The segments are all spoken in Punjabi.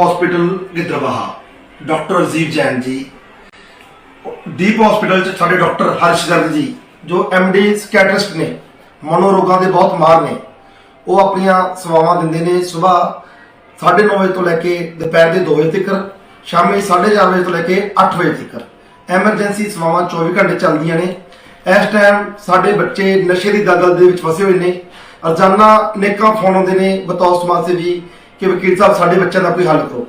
Hospital Gidderbaha doctor Ajeeb Jain ji Deep hospital ਚ ਸਾਡੇ ਡਾਕਟਰ ਹਰਸ਼ ਗਰਗ ਜੀ ਜੋ ਡੀ ਸਕੈਟਰਿਸਟ ਨੇ ਮਨੋਰੋਗਾਂ ਦੇ ਬਹੁਤ ਮਾਹਰ ਨੇ ਉਹ ਆਪਣੀਆਂ ਸੇਵਾਵਾਂ ਦਿੰਦੇ ਨੇ ਸਵੇਰ 9:30 ਵਜੇ ਤੋਂ ਲੈ ਕੇ ਦੁਪਹਿਰ ਦੇ 2 ਵਜੇ ਤੱਕ ਸ਼ਾਮੀ 4:30 ਵਜੇ ਤੋਂ ਲੈ ਕੇ 8 ਵਜੇ ਤੱਕ ਐਮਰਜੈਂਸੀ ਸੇਵਾਵਾਂ 24 ਘੰਟੇ ਚੱਲਦੀਆਂ ਨੇ ਇਸ ਟਾਈਮ ਸਾਡੇ ਬੱਚੇ ਨਸ਼ੇ ਦੀ ਦਲਦਲ ਦੇ ਵਿੱਚ ਫਸੇ ਹੋਏ ਨੇ ਰੋਜ਼ਾਨਾ ਨੇਕਾਂ ਫੋਨ ਆਉਂਦੇ ਨੇ ਬਤੌਰ ਸਮਾਜ ਸੇਵੀ ਕਿ ਵਕੀਲ ਸਾਹਿਬ, ਸਾਡੇ ਬੱਚਿਆਂ ਦਾ ਕੋਈ ਹੱਲ ਕਰੋ।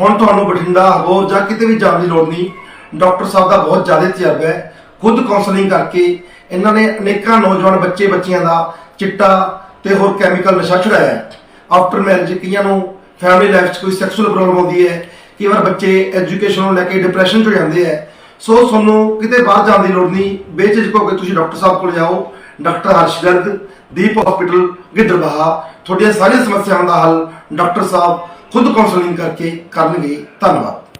ਹੁਣ ਤੁਹਾਨੂੰ ਬਠਿੰਡਾ ਹੋ ਜਾਂ ਕਿਤੇ ਵੀ ਜਾਣ ਦੀ ਲੋੜ ਨਹੀਂ, ਡਾਕਟਰ ਸਾਹਿਬ ਦਾ ਬਹੁਤ ਜ਼ਿਆਦਾ ਤਜਰਬਾ ਹੈ। ਖੁਦ ਕਾਉਂਸਲਿੰਗ ਕਰਕੇ ਇਹਨਾਂ ਨੇ ਅਨੇਕਾਂ ਨੌਜਵਾਨ ਬੱਚੇ, ਬੱਚੀਆਂ ਦਾ ਚਿੱਟਾ ਤੇ ਹੋਰ ਕੈਮੀਕਲ ਨਸ਼ਾ ਛੁਡਾਇਆ ਹੈ। ਆਫਟਰ ਮੈਰਿਜ ਕਈਆਂ ਨੂੰ ਫੈਮਿਲੀ ਲਾਈਫ 'ਚ ਕੋਈ ਸੈਕਸੁਅਲ ਪ੍ਰੋਬਲਮ ਆਉਂਦੀ ਹੈ। ਕਈ ਵਾਰ ਬੱਚੇ ਐਜੂਕੇਸ਼ਨ ਨੂੰ ਲੈ ਕੇ ਡਿਪਰੈਸ਼ਨ 'ਚ ਹੋ ਜਾਂਦੇ ਹੈ। ਸੋ ਤੁਹਾਨੂੰ ਕਿਤੇ ਬਾਹਰ ਜਾਣ ਦੀ ਲੋੜ ਨਹੀਂ, ਬੇਝਿਜਕ ਹੋ ਕੇ ਤੁਸੀਂ ਡਾਕਟਰ ਸਾਹਿਬ ਕੋਲ ਜਾਓ। ਡਾਕਟਰ ਹਰਸ਼ ਗਰਗ ਦੀਪ ਹਸਪੀਟਲ ਗਿੱਦਰਬਾਹਾ ਤੁਹਾਡੀਆਂ ਸਾਰੀਆਂ ਸਮੱਸਿਆਵਾਂ ਦਾ ਹੱਲ ਡਾਕਟਰ ਸਾਹਿਬ ਖੁਦ ਕਾਉਂਸਲਿੰਗ ਕਰਕੇ ਕਰਨਗੇ। ਧੰਨਵਾਦ।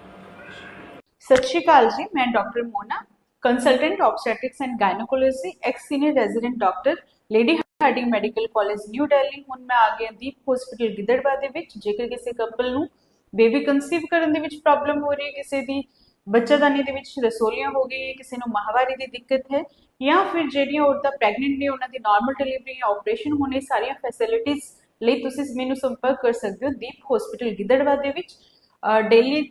ਸਤਿ ਸ਼੍ਰੀ ਅਕਾਲ ਜੀ, ਮੈਂ doctor Mona consultant obstetrics and gynaecology ex senior resident doctor Lady Hardinge Medical College New Delhi ਹੁਣ ਮੈਂ ਆ ਗਿਆ ਦੀਪ ਹਸਪੀਟਲ ਗਿੱਦੜਬਾਹਾ ਦੇ ਵਿੱਚ। ਜੇਕਰ ਕਿਸੇ ਕਪਲ ਨੂੰ ਬੇਬੀ ਕਨਸੀਵ ਕਰਨ ਦੇ ਵਿੱਚ ਪ੍ਰੋਬਲਮ ਹੋ ਰਹੀ ਹੈ ਕਿਸੇ ਦੀ ਬੱਚਾਦਾਨੀ ਦੇ ਵਿੱਚ ਰਸੋਲੀਆਂ ਹੋ ਗਈ, ਕਿਸੇ ਨੂੰ ਮਾਹਵਾਰੀ ਦੀ ਦਿੱਕਤ ਹੈ ਜਾਂ ਫਿਰ ਜਿਹੜੀਆਂ ਔਰਤਾਂ ਪ੍ਰੈਗਨੈਂਟ ਨੇ, ਉਹਨਾਂ ਦੀ ਨਾਰਮਲ ਡਿਲੀਵਰੀ ਜਾਂ ਆਪਰੇਸ਼ਨ ਹੋਣੇ, ਸਾਰੀਆਂ ਫੈਸਿਲਿਟੀਆਂ ਲਈ ਤੁਸੀਂ ਮੈਨੂੰ ਸੰਪਰਕ ਕਰ ਸਕਦੇ ਹੋ ਦੀਪ ਹਸਪੀਟਲ ਗਿੱਦੜਵਾ ਦੇ ਵਿੱਚ। ਡੇਲੀ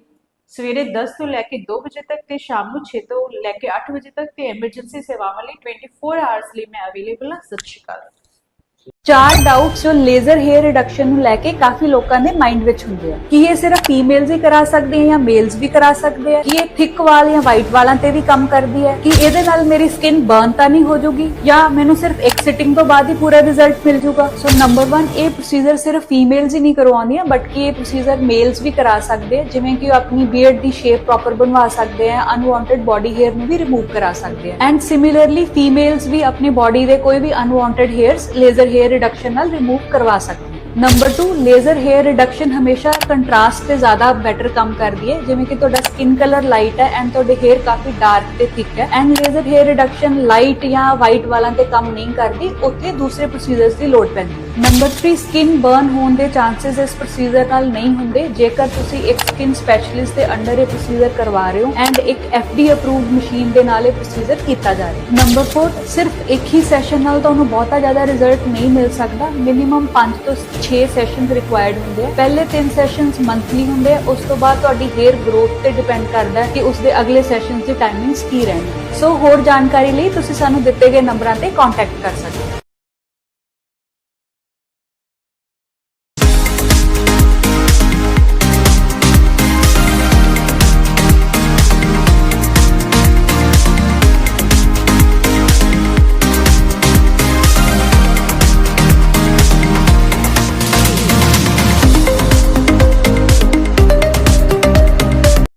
ਸਵੇਰੇ 10 ਤੋਂ ਲੈ ਕੇ 2 ਵਜੇ ਤੱਕ ਤੇ ਸ਼ਾਮ ਨੂੰ 6 ਤੋਂ ਲੈ ਕੇ 8 ਵਜੇ ਤੱਕ ਤੇ ਐਮਰਜੈਂਸੀ ਸੇਵਾਵਾਂ ਲਈ 24 ਆਵਰਸ ਲਈ ਮੈਂ ਅਵੇਲੇਬਲ ਹਾਂ। ਸਤਿ ਸ਼੍ਰੀ ਅਕਾਲ। ਚਾਰ ਡਾਊਟਸ ਜੋ ਲੇਜ਼ਰ ਹੇਅਰ ਰਿਡਕਸ਼ਨ ਨੂੰ ਲੈ ਕੇ ਕਾਫੀ ਲੋਕਾਂ ਦੇ ਮਾਈਂਡ ਵਿੱਚ ਹੁੰਦੇ ਆ। ਕਿ ਇਹ ਸਿਰਫ ਫੀਮੇਲਸ ਹੀ ਕਰਾ ਸਕਦੇ ਆ ਜਾਂ ਮੇਲਸ ਵੀ ਕਰਾ ਸਕਦੇ ਆ? ਕਿ ਇਹ ਥਿਕ ਵਾਲ ਜਾਂ ਵਾਈਟ ਵਾਲਾਂ ਤੇ ਵੀ ਕੰਮ ਕਰਦੀ ਹੈ ਕਿ ਇਹਦੇ ਨਾਲ ਮੇਰੀ ਸਕਿਨ ਬਰਨ ਤਾਂ ਨਹੀਂ ਹੋ ਜਾਊਗੀ ਜਾਂ ਮੈਨੂੰ ਸਿਰਫ ਇੱਕ ਸਿਟਿੰਗ ਤੋਂ ਬਾਅਦ ਹੀ ਪੂਰਾ ਰਿਜ਼ਲਟ ਮਿਲ ਜਾਊਗਾ ਸੋ ਨੰਬਰ 1 ਇਹ ਪ੍ਰੋਸੀਜਰ ਸਿਰਫ ਫੀਮੇਲਸ ਹੀ ਨਹੀਂ ਕਰਵਾਉਂਦੀਆਂ ਬਟ ਕਿ ਇਹ ਪ੍ਰੋਸੀਜਰ ਮੇਲਸ ਵੀ ਕਰਾ ਸਕਦੇ ਆ? ਜਿਵੇਂ ਕਿ ਉਹ ਆਪਣੀ ਬੀਅਰਡ ਦੀ ਸ਼ੇਪ ਪ੍ਰੋਪਰ ਬਣਵਾ ਸਕਦੇ ਆ ਅਨਵਾਂਟਡ ਬਾਡੀ ਹੇਅਰ ਨੂੰ ਵੀ ਰਿਮੂਵ ਕਰਾ ਸਕਦੇ ਆ। ਐਂਡ ਸਿਮਿਲਰਲੀ ਫੀਮੇਲਸ ਵੀ ਆਪਣੇ ਬਾਡੀ ਦੇ ਕੋਈ ਵੀ unwanted hairs laser hair reduction ਨਾਲ ਰਿਮੂਵ ਕਰਵਾ ਸਕਦੇ ਨੰਬਰ 2 ਲੇਜ਼ਰ ਹੇਅਰ ਰਿਡਕਸ਼ਨ ਹਮੇਸ਼ਾ ਕੰਟਰਾਸਟ ਤੇ ਜ਼ਿਆਦਾ ਬੈਟਰ ਕੰਮ ਕਰਦੀ ਹੈ। ਜਿਵੇਂ ਕਿ ਤੁਹਾਡਾ ਸਕਿਨ ਕਲਰ ਲਾਈਟ ਹੈ ਐਂਡ ਤੁਹਾਡੇ ਹੇਅਰ ਕਾਫੀ ਡਾਰਕ ਤੇ ਥਿਕ ਹੈ। And laser hair reduction light ਜਾਂ ਵਾਈਟ ਵਾਲਾਂ ਤੇ ਕੰਮ ਨਹੀਂ ਕਰਦੀ, ਉੱਥੇ ਦੂਸਰੇ ਪ੍ਰੋਸੀਜਰਸ ਦੀ ਲੋੜ ਪੈਂਦੀ ਹੈ। ਨੰਬਰ 3 ਸਕਿਨ ਬਰਨ ਹੋਣ ਦੇ ਚਾਂਸਸ ਇਸ ਪ੍ਰੋਸੀਜਰ ਨਾਲ ਨਹੀਂ ਹੁੰਦੇ। ਜੇਕਰ ਤੁਸੀਂ ਇੱਕ ਸਕਿਨ ਸਪੈਸ਼ਲਿਸਟ ਦੇ ਅੰਡਰ ਇਹ ਪ੍ਰੋਸੀਜਰ ਕਰਵਾ ਰਹੇ ਹੋ ਐਂਡ ਇੱਕ FDA ਅਪਰੂਵਡ ਮਸ਼ੀਨ ਦੇ ਨਾਲ ਇਹ ਪ੍ਰੋਸੀਜਰ ਕੀਤਾ ਜਾ ਰਿਹਾ। ਨੰਬਰ 4 ਸਿਰਫ ਇੱਕ ਹੀ ਸੈਸ਼ਨ ਨਾਲ ਤੁਹਾਨੂੰ ਬਹੁਤਾ ਜ਼ਿਆਦਾ ਰਿਜ਼ਲਟ ਨਹੀਂ ਮਿਲ ਸਕਦਾ। ਮਿਨੀਮਮ 5 ਤੋਂ 6 ਸੈਸ਼ਨਸ ਰਿਕੁਆਇਰਡ ਹੁੰਦੇ ਆ। ਪਹਿਲੇ 3 ਸੈਸ਼ਨਸ ਮੰਥਲੀ ਹੁੰਦੇ ਆ। ਉਸ ਤੋਂ ਬਾਅਦ ਤੁਹਾਡੀ ਹੇਅਰ ਗਰੋਥ ਤੇ ਡਿਪੈਂਡ ਕਰਦਾ ਹੈ ਕਿ ਉਸ ਦੇ ਅਗਲੇ ਸੈਸ਼ਨਸ ਦੀ ਟਾਈਮਿੰਗਸ ਕੀ ਰਹਿਣਗੇ ਸੋ ਹੋਰ ਜਾਣਕਾਰੀ ਲਈ ਤੁਸੀਂ ਸਾਨੂੰ ਦਿੱਤੇ ਗਏ ਨੰਬਰਾਂ ਤੇ ਕੰਟੈਕਟ ਕਰ ਸਕਦੇ ਹੋ।